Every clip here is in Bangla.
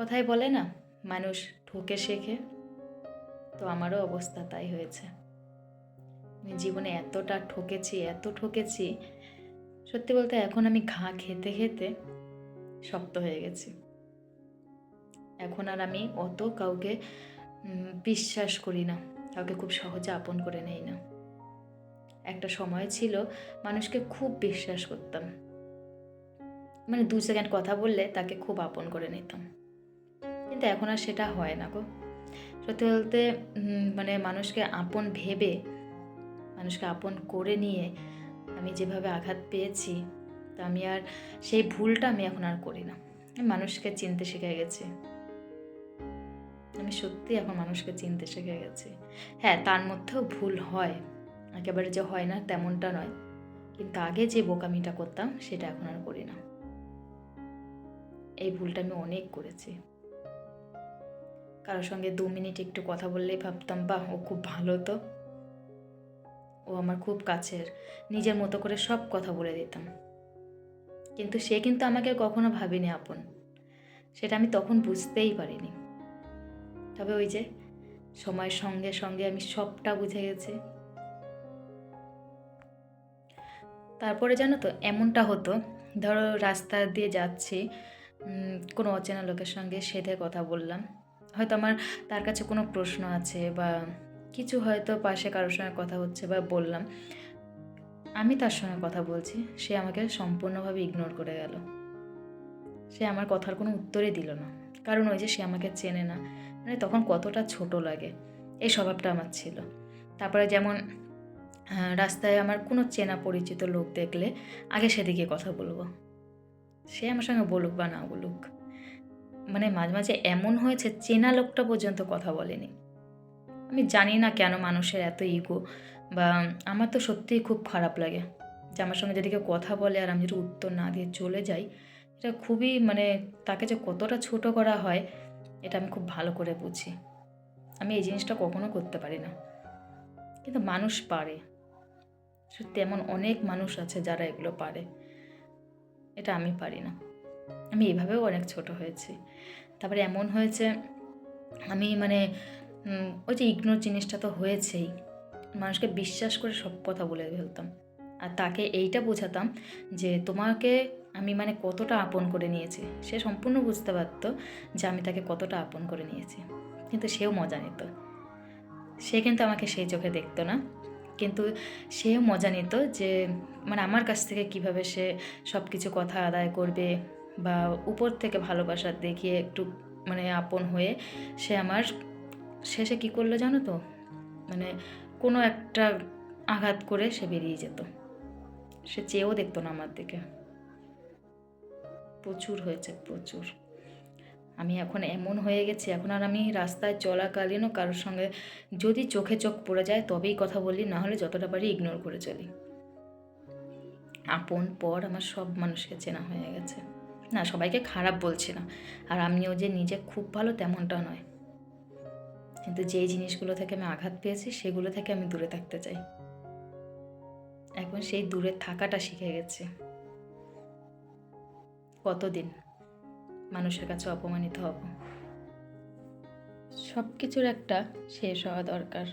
কথাই বলে না, মানুষ ঠকে শেখে। তো আমারও অবস্থা তাই হয়েছে। আমি জীবনে এতটা ঠকেছি, এত ঠকেছি, সত্যি বলতে এখন আমি ঘা খেতে খেতে শক্ত হয়ে গেছি। এখন আর আমি অত কাউকে বিশ্বাস করি না, কাউকে খুব সহজে আপন করে নেই না। একটা সময় ছিল মানুষকে খুব বিশ্বাস করতাম। মানে দু সেকেন্ড কথা বললে তাকে খুব আপন করে নিতাম। কিন্তু এখন আর সেটা হয় না গো। সত্যি বলতে মানে মানুষকে আপন ভেবে, মানুষকে আপন করে নিয়ে আমি যেভাবে আঘাত পেয়েছি, তা আমি আর সেই ভুলটা আমি এখন আর করি না। মানুষকে চিনতে শিখে গেছি। আমি সত্যি এখন মানুষকে চিনতে শিখে গেছি। হ্যাঁ তার মধ্যেও ভুল হয়। একেবারে যে হয় না, তেমনটা নয়। কিন্তু আগে যে বোকামিটা করতাম, সেটা এখন আর করি না। এই ভুলটা আমি অনেক করেছি। কারোর সঙ্গে দু মিনিট একটু কথা বললেই ভাবতাম, বাহ, ও খুব ভালো তো। ও আমার খুব কাছের, নিজের মতো করে সব কথা বলে দিতাম। কিন্তু সে কিন্তু আমাকে কখনো ভাবেনি আপন। সেটা আমি তখন বুঝতেই পারিনি। তবে ওই যে, সময়ের সঙ্গে সঙ্গে আমি সবটা বুঝে গেছি। তারপরে জানো তো, এমনটা হতো, ধরো রাস্তা দিয়ে যাচ্ছি কোনো অচেনা লোকের সঙ্গে সেধে কথা বললাম। হয়তো আমার তার কাছে কোনো প্রশ্ন আছে বা কিছু হয়তো পাশে কারোর সঙ্গে কথা হচ্ছে বা বললাম। আমি তার সঙ্গে কথা বলছি। সে আমাকে সম্পূর্ণভাবে ইগনোর করে গেল। সে আমার কথার কোনো উত্তরই দিল না। কারণ ওই যে সে আমাকে চেনে না। মানে তখন কতটা ছোট লাগে। এই স্বভাবটা আমার ছিল। তারপরে যেমন রাস্তায় আমার কোনো চেনা পরিচিত লোক দেখলে আগে সেদিকে কথা বলব। সে আমার সঙ্গে বলুক বা না বলুক। মানে মাঝে মাঝে এমন হয়েছে চেনা লোকটা পর্যন্ত কথা বলেনি। আমি জানি না কেন মানুষের এত ইগো বা আমার তো সত্যিই খুব খারাপ লাগে যে আমার সঙ্গে যদি কেউ কথা বলে আর আমি যদি উত্তর না দিয়ে চলে যাই, এটা খুবই মানে তাকে যে কতটা ছোট করা হয়, এটা আমি খুব ভালো করে বুঝি। আমি এই জিনিসটা কখনো করতে পারি না। কিন্তু মানুষ পারে। সত্যি এমন অনেক মানুষ আছে যারা এগুলো পারে। এটা আমি পারি না। আমি এভাবেও অনেক ছোট হয়েছি। তারপরে এমন হয়েছে, আমি মানে ওই যে ইগনোর জিনিসটা তো হয়েছেই। মানুষকে বিশ্বাস করে সব কথা বলে ফেলতাম। আর তাকে এইটা বোঝাতাম যে তোমাকে আমি মানে কতটা আপন করে নিয়েছি। সে সম্পূর্ণ বুঝতে পারতো যে আমি তাকে কতটা আপন করে নিয়েছি। কিন্তু সেও মজা নিত। সে কিন্তু আমাকে সেই চোখে দেখতো না। কিন্তু সেও মজা নিত যে মানে আমার কাছ থেকে কীভাবে সে সব কিছু কথা আদায় করবে বা উপর থেকে ভালোবাসা দেখিয়ে একটু মানে আপন হয়ে সে আমার শেষে কী করল জানো তো? মানে কোনো একটা আঘাত করে সে বেরিয়ে যেত। সে চেয়েও দেখতো না আমার দিকে। প্রচুর হয়েছে, প্রচুর। আমি এখন এমন হয়ে গেছি, এখন আর আমি রাস্তায় চলাকালীনও কারোর সঙ্গে যদি চোখে চোখ পড়ে যায় তবেই কথা বলি, না হলে যতটা পারি ইগনোর করে চলি। আপন পর আমার সব মানুষকে চেনা হয়ে গেছে। না, সবাইকে খারাপ বলছি না। আর আমিও যে নিজে খুব ভালো তেমনটা নয়। কিন্তু যেই জিনিসগুলো থেকে আমি আঘাত পেয়েছি, সেগুলো থেকে আমি দূরে থাকতে চাই। এখন সেই দূরে থাকাটা শিখে গেছি। কতদিন মানুষের কাছে অপমানিত হব? সব কিছুর একটা শেষ হওয়া দরকার।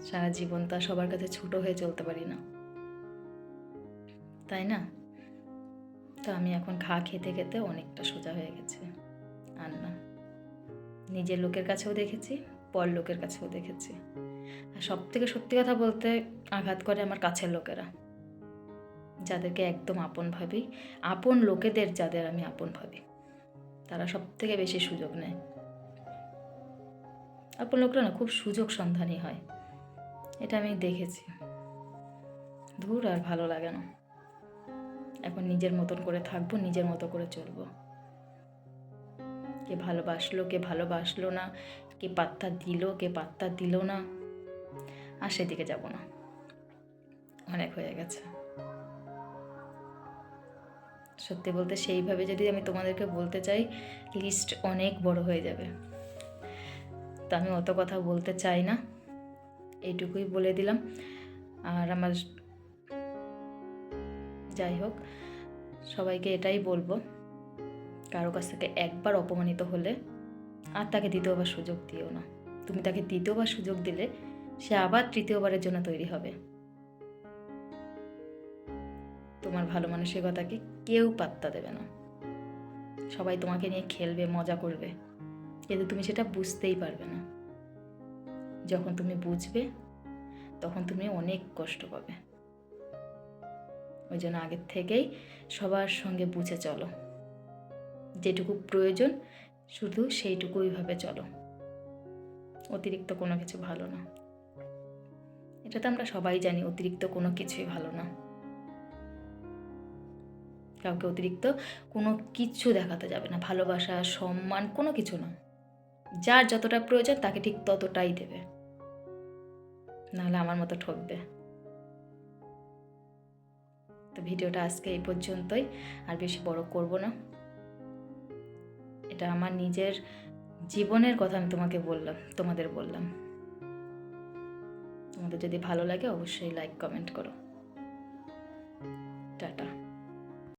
সারা জীবন তা সবার কাছে ছোট হয়ে চলতে পারি না। তাই না? তো আমি এখন ঘা খেতে খেতে অনেকটা সোজা হয়ে গেছে। আর না নিজের লোকের কাছেও দেখেছি, পর লোকের কাছেও দেখেছি। আর সব থেকে সত্যি কথা বলতে আঘাত করে আমার কাছের লোকেরা। যাদেরকে একদম আপন ভাবি, আপন লোকেদের যাদের আমি আপন ভাবি। তারা সব থেকে বেশি সুযোগ নেয়। আপন লোকরা না, খুব সুযোগ সন্ধানী হয়। এটা আমি দেখেছি। ধুর আর ভালো লাগে না। এখন নিজের মতন করে থাকব, নিজের মতো করে চলবো। কে ভালোবাসলো কে ভালোবাসলো না, কে পাত্তা দিল, কে পাত্তা দিল না, আর সেদিকে যাব না। অনেক হয়ে গেছে। সত্যি বলতে সেইভাবে যদি আমি তোমাদেরকে বলতে চাই লিস্ট অনেক বড় হয়ে যাবে। তো আমি অত কথা বলতে চাই না, এইটুকুই বলে দিলাম। আর আমার যাই হোক, সবাইকে এটাই বলব, কারও কাছ থেকে একবার অপমানিত হলে আর তাকে দ্বিতীয়বার সুযোগ দিও না। তুমি তাকে দ্বিতীয়বার সুযোগ দিলে সে আবার তৃতীয়বারের জন্য তৈরি হবে। তোমার ভালো মানসিকতাকে কেউ পাত্তা দেবে না। সবাই তোমাকে নিয়ে খেলবে, মজা করবে, কিন্তু তুমি সেটা বুঝতেই পারবে না। যখন তুমি বুঝবে, তখন তুমি অনেক কষ্ট পাবে। ওই জন্য আগের থেকেই সবার সঙ্গে বুঝে চলো। যেটুকু প্রয়োজন শুধু সেইটুকুইভাবে চলো। অতিরিক্ত কোনো কিছু ভালো না। এটা তো আমরা সবাই জানি, অতিরিক্ত কোনো কিছুই ভালো না। কাউকে অতিরিক্ত কোনো কিছু দেখাতে যাবে না। ভালোবাসা, সম্মান কোনো কিছু না। যার যতটা প্রয়োজন তাকে ঠিক ততটাই দেবে। নাহলে আমার মতো ঠকবে। তো ভিডিওটা আজকে এই পর্যন্তই, আর বেশি বড় করব না। এটা আমার নিজের জীবনের কথা আমি তোমাকে বললাম, তোমাদের বললাম। তোমাদের যদি ভালো লাগে অবশ্যই লাইক কমেন্ট করো। টাটা।